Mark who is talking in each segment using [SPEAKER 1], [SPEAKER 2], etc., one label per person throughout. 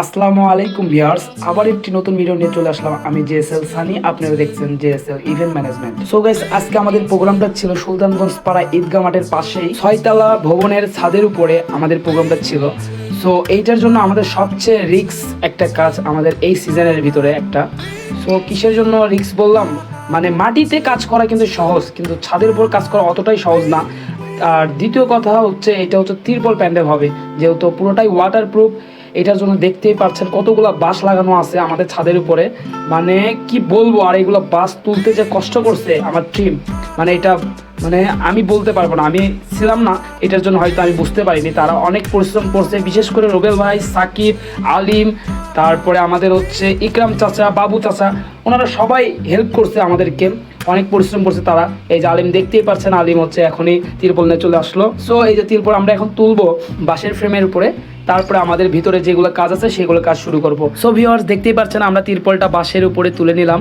[SPEAKER 1] আসসালামু আলাইকুম ভিউয়ার্স, আবার একটি নতুন ভিডিও নিয়ে চলে আসলাম। আমি জেএসএল সানি, আপনারা দেখছেন JSL event management so guys আজকে আমাদের প্রোগ্রামটা ছিল সুলতানগঞ্জ পাড়া ঈদগাহ মাঠের পাশেই ছয়তলা ভবনের ছাদের উপরে আমাদের প্রোগ্রামটা ছিল। সো এইটার জন্য আমাদের সবচেয়ে রিক্স একটা কাজ আমাদের এই সিজনের ভিতরে একটা। সো কিসের জন্য রিক্স বললাম? মানে মাটিতে কাজ করা কিন্তু সহজ, কিন্তু ছাদের উপর কাজ করা অতটাই সহজ না। আর দ্বিতীয় কথা হচ্ছে, এটা হচ্ছে তিরপল প্যান্ডেল হবে। যেহেতু পুরোটাই ওয়াটার প্রুফ এটার জন্য দেখতেই পাচ্ছেন কতগুলো বাঁশ লাগানো আছে আমাদের ছাদের উপরে। মানে কি বলব, আর এগুলো বাঁশ তুলতে যে কষ্ট করছে আমার টিম মানে এটা মানে আমি বলতে পারব না, আমি ছিলাম না, এটার জন্য হয়তো আমি বুঝতে পারিনি। তারা অনেক পরিশ্রম করছে, বিশেষ করে রোবেল ভাই, সাকিব, আলিম, তারপরে আমাদের হচ্ছে ইকরাম চাচা, বাবু চাচা, ওনারা সবাই হেল্প করছে আমাদেরকে। অনেক পরিশ্রম করছে তারা। এই যে আলিম দেখতেই পাচ্ছেন, আলিম হচ্ছে এখনই তিরপল নিয়ে চলে আসলো। সো এই যে তিরপল আমরা এখন তুলবো বাঁশের ফ্রেমের উপরে, তারপরে আমাদের ভিতরে যেগুলো কাজ আছে, সেগুলো কাজ শুরু করব। সো ভিওয়ার্স দেখতেই পাচ্ছেন, আমরা তিরপলটা বাঁশের উপরে তুলে নিলাম।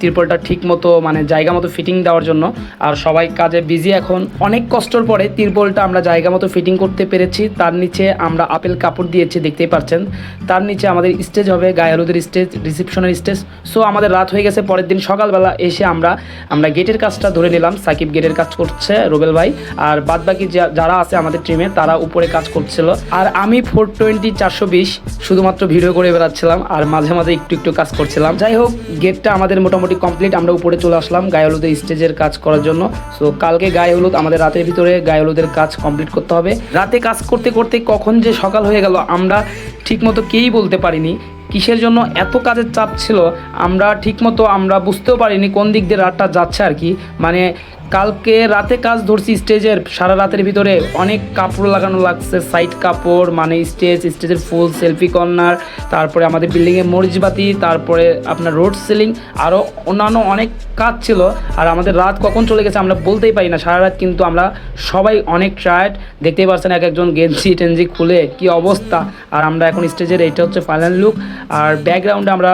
[SPEAKER 1] তিরপলটা ঠিক মতো মানে জায়গা মতো ফিটিং দেওয়ার জন্য। আর সবাই কাজে বিজি এখন। অনেক কষ্টর পরে তিরপলটা আমরা জায়গা মতো ফিটিং করতে পেরেছি। তার নিচে আমরা আপেল কাপড় দিয়েছি, দেখতেই পাচ্ছেন। তার নিচে আমাদের স্টেজ হবে, গায়ে হলুদের স্টেজ রিসেপশনের স্টেজ সো আমাদের রাত হয়ে গেছে। পরের দিন সকালবেলা এসে আমরা আমরা গেটের কাজটা ধরে নিলাম। সাকিব গেটের কাজ করছে, রুবেল ভাই। আর বাদ বাকি যারা আছে আমাদের টিমে তারা উপরে কাজ করছিল। আর আমি ফোর টোয়েন্টি চারশো বিশ, শুধুমাত্র ভিডিও করে বেড়াচ্ছিলাম। আর মাঝে মাঝে একটু একটু কাজ করছিলাম। যাই হোক গেটটা আমাদের মোটামুটি কমপ্লিট আমরা উপরে চলে আসলাম গায়ে হলুদের স্টেজের কাজ করার জন্য। সো কালকে গায়ে হলুদ আমাদের রাতের ভিতরে গায়ে হলুদের কাজ কমপ্লিট করতে হবে। রাতে কাজ করতে করতে কখন যে সকাল হয়ে গেল, আমরা ঠিকমতো কেই বলতে পারিনি। কিসের জন্য এত কাজের চাপ ছিল, আমরা ঠিকমতো, আমরা বুঝতেও পারিনি কোন দিক দিয়ে রাতটা যাচ্ছে আর কি। মানে কালকে রাতে কাজ ধরছি স্টেজের, সারা রাতের ভিতরে অনেক কাপড় লাগানো লাগছে সাইড কাপড় মানে স্টেজ, স্টেজের ফুল সেলফি কর্নার তারপরে আমাদের বিল্ডিংয়ে মরিচবাতি, তারপরে আপনার রোড সিলিং আরও অন্যান্য অনেক কাজ ছিল। আর আমাদের রাত কখন চলে গেছে আমরা বলতেই পারি না, সারা রাত কিন্তু আমরা সবাই অনেক টায়ার্ড দেখতেই পাচ্ছেন এক একজন গেঞ্জি টেঞ্জি খুলে কি অবস্থা। আর আমরা এখন স্টেজের, এইটা হচ্ছে ফাইনাল লুক আর ব্যাকগ্রাউন্ডে আমরা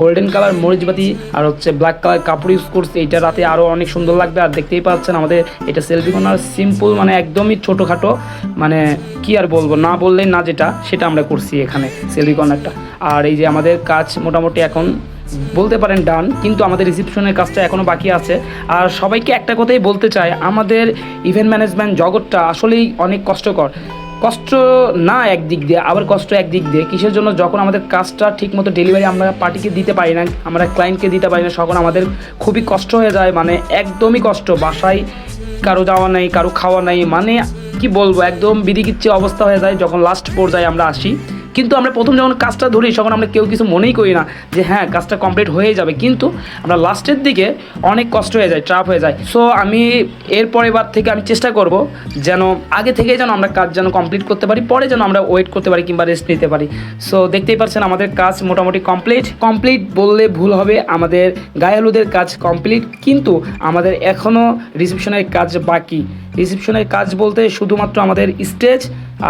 [SPEAKER 1] গোল্ডেন কালার মরিচবাতি আর হচ্ছে ব্ল্যাক কালার কাপড় ইউজ করছি, এইটা রাতে আরও অনেক সুন্দর লাগবে। আর দেখতেই পাচ্ছেন আমাদের এটা সেলফি কর্নার সিম্পল মানে একদমই ছোটোখাটো মানে কি আর বলব, না বললেই না যেটা, সেটা আমরা করছি এখানে সেলফি কর্নারটা আর এই যে আমাদের কাজ মোটামুটি এখন বলতে পারেন ডান কিন্তু আমাদের রিসিপশনের কাজটা এখনও বাকি আছে। আর সবাইকে একটা কথাই বলতে চাই, আমাদের ইভেন্ট ম্যানেজমেন্ট জগৎটা আসলেই অনেক কষ্টকর। কষ্ট না একদিক দিয়ে, আবার কষ্ট একদিক দিয়ে। কিসের জন্য? যখন আমাদের কাজটা ঠিকমতো ডেলিভারি আমরা পার্টিকে দিতে পারি না, আমরা ক্লায়েন্টকে দিতে পারি না, তখন আমাদের খুবই কষ্ট হয়ে যায়। মানে একদমই কষ্ট। বাসায় কারও যাওয়া নেই, কারও খাওয়া নেই মানে কি বলব? একদম বিদিকিচ্ছে অবস্থা হয়ে যায়। যখন লাস্ট পর্যায়ে আমরা আসি কিন্তু আমরা প্রথম যখন কাজটা ধরি, তখন আমরা কেউ কিছু মনেই করি না যে হ্যাঁ কাজটা কমপ্লিট হয়ে যাবে। কিন্তু আমরা লাস্টের দিকে অনেক কষ্ট হয়ে যায় ট্রাপ হয়ে যায়। সো আমি এর বার থেকে আমি চেষ্টা করব যেন আগে থেকে যেন আমরা কাজ যেন কমপ্লিট করতে পারি, পরে যেন আমরা ওয়েট করতে পারি কিংবা রেস্ট নিতে পারি। সো দেখতেই পাচ্ছেন আমাদের কাজ মোটামুটি কমপ্লিট কমপ্লিট বললে ভুল হবে, আমাদের গায়ে হলুদের কাজ কমপ্লিট কিন্তু আমাদের এখনও রিসেপশনের কাজ বাকি। রিসেপশনের কাজ বলতে শুধুমাত্র আমাদের স্টেজ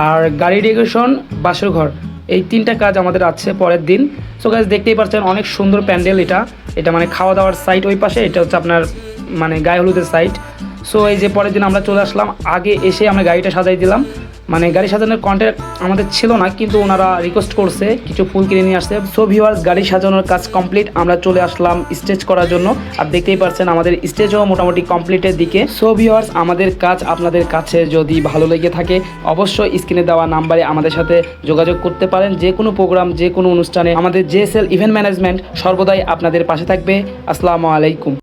[SPEAKER 1] আর গাড়ি ডেকোরেশন, বাসর ঘর, এই তিনটা কাজ আমাদের আছে পরের দিন। সো গাছ দেখতেই পাচ্ছেন অনেক সুন্দর প্যান্ডেল এটা। এটা মানে খাওয়া দাওয়ার সাইট ওই পাশে, এটা হচ্ছে আপনার মানে গায়ে হলুদের সাইট সো এই যে পরের দিন আমরা চলে আসলাম, আগে এসে আমরা গাড়িটা সাজাই দিলাম। মানে গাড়ি সাজানোর কন্ট্যাক্ট আমাদের ছিল না, কিন্তু ওনারা রিকোয়েস্ট করছে, কিছু ফুল কিনে নিয়ে আসছে সো ভিউয়ার্স গাড়ি সাজানোর কাজ কমপ্লিট আমরা চলে আসলাম স্টেজ করার জন্য। আর দেখতেই পাচ্ছেন আমাদের স্টেজও মোটামুটি কমপ্লিটের দিকে। সো ভিউয়ার্স আমাদের কাজ আপনাদের কাছে যদি ভালো লেগে থাকে, অবশ্যই স্ক্রিনে দেওয়া নাম্বারে আমাদের সাথে যোগাযোগ করতে পারেন। যে কোনো প্রোগ্রাম যে কোনো অনুষ্ঠানে আমাদের জেএসএল ইভেন্ট ম্যানেজমেন্ট সর্বদাই আপনাদের পাশে থাকবে। আসসালামু আলাইকুম।